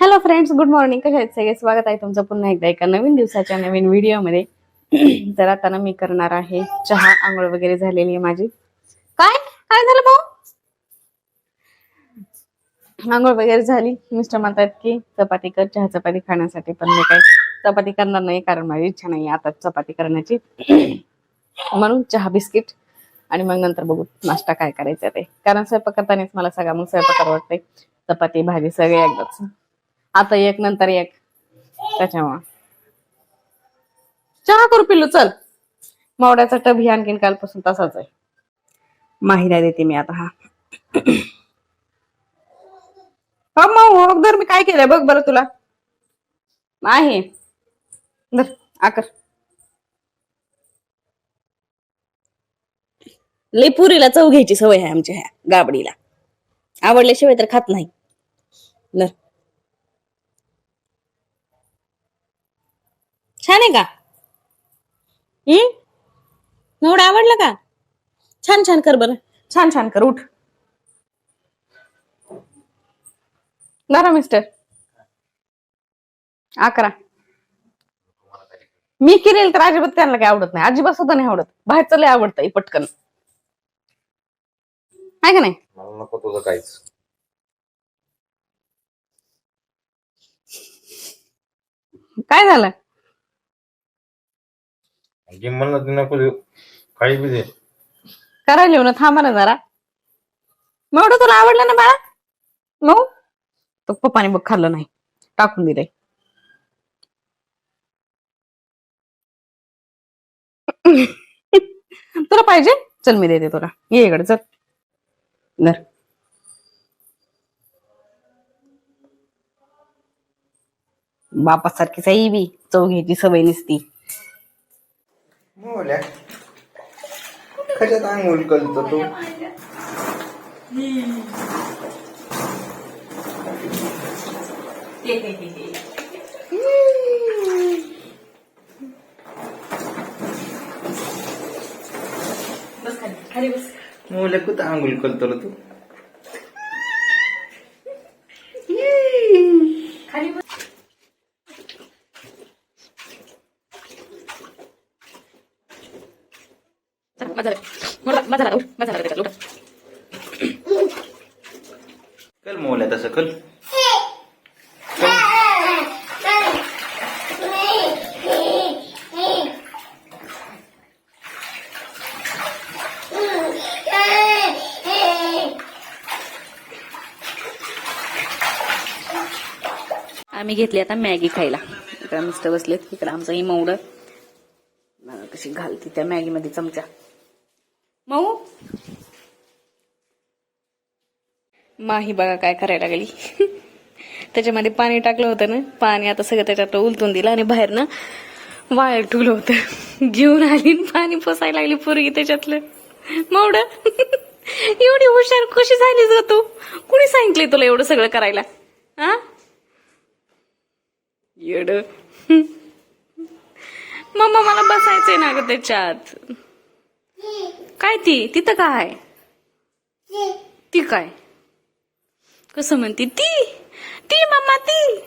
Hello friends good morning कशा आहेत सगळे? स्वागत आहे तुमचं पुन्हा एकदा एका नवीन दिवसाच्या नवीन व्हिडिओमध्ये. तर आता ना मी करणार आहे चहा. आंघोळ वगैरे झालेली आहे माझी. काय? काय झालं भाऊ? आंघोळ वगैरे झाली. मिस्टर म्हणतात की चपाती कर चहा चपाती खाण्यासाठी. पण मी काय चपाती करणार नाही कारण माझी इच्छा नाही आता चपाती करण्याची. म्हणून चहा बिस्किट आणि मग नंतर बघू नाश्ता काय करायचा ते. कारण स्वयंपाक करतानाच मला सगळा मग स्वयंपाक आवडते चपाती भाजी सगळे एकदाच. आता एक नंतर एक. त्याच्यामुळं. चहा करू पिल्लू चल. मावड्याचा टब ही आणखीन कालपासून तसाच आहे. माहिला देते मी आता हा. हो माऊ अगोदर मी काय केलंय बघ बरं तुला. आहे. धर आकर. लई पुरीला चव घ्यायची सवय आहे आमच्या ह्या गाबडीला. आवडल्याशिवाय तर खात नाही. धर. छान आहे का? हम्म? एवढं आवडलं का? छान छान कर बरं. छान छान कर उठ. बरं मिस्टर अकरा. मी केलेलं तर अजिबात त्यांना काही आवडत नाही. अजिबात सुद्धा नाही आवडत. बाहेरचं लय आवडतं पटकन. आहे का नाही? मला नको तुझं काहीच. काय झालं? जे म्हणलं ते नको देऊ. काही बी दे. करायला येऊ ना थांबा ना जरा. मग तुला आवडलं ना बाळा? मऊ तो पप्पाने बघ खाल्लं नाही. टाकून दिलंय. तुला पाहिजे? चल मी देते तुला. ये इकडे चल. धर. बापासारखीच आहे बी. चव घ्यायची सवय नसती. मोल्या कशात आंघोळ करतो तू? मोल्या कुठं आंघोळ करतो तू? कल मोल्या तसं कल. आम्ही घेतली आता मॅगी खायला. इकडे मिस्टर बसलेत इकडे आमचं ही मौड कशी घालती त्या मॅगी मध्ये चमचा. मऊ? माही बघा काय करायला लागली. त्याच्यामध्ये पाणी टाकलं होतं ना पाणी आता सगळं त्याच्यात उलटून दिलं आणि बाहेर ना वायर ठुलं होतं. घेऊन आली पाणी पोसायला लागली पोरगी त्याच्यातलं. मौड एवढी हुशार कशी झालीस ग तू? कुणी सांगितले तुला एवढं सगळं करायला? हा? येड. मम्मा मला बसायचंय ना ग त्याच्यात. काय ती? तिथं काय ती. काय? कसं म्हणते? ती? ती मम्मा ती.